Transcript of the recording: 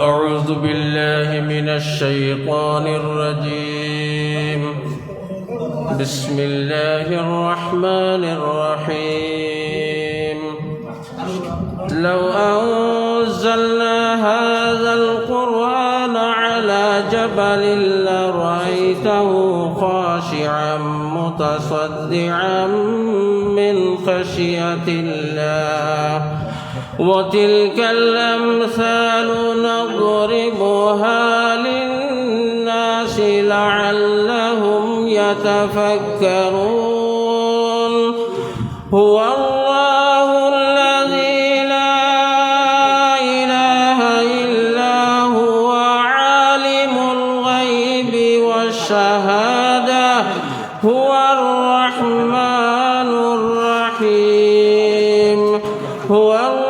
أعوذ بالله من الشيطان الرجيم. بسم الله الرحمن الرحيم. لو أنزلنا هذا القرآن على جبل لرأيته خاشعا متصدعا من خشية الله. وتلك الأمثال للناس لعلهم يتفكرون. هو الله الذي لا إله إلا هو عالم الغيب والشهادة هو الرحمن الرحيم. هو الله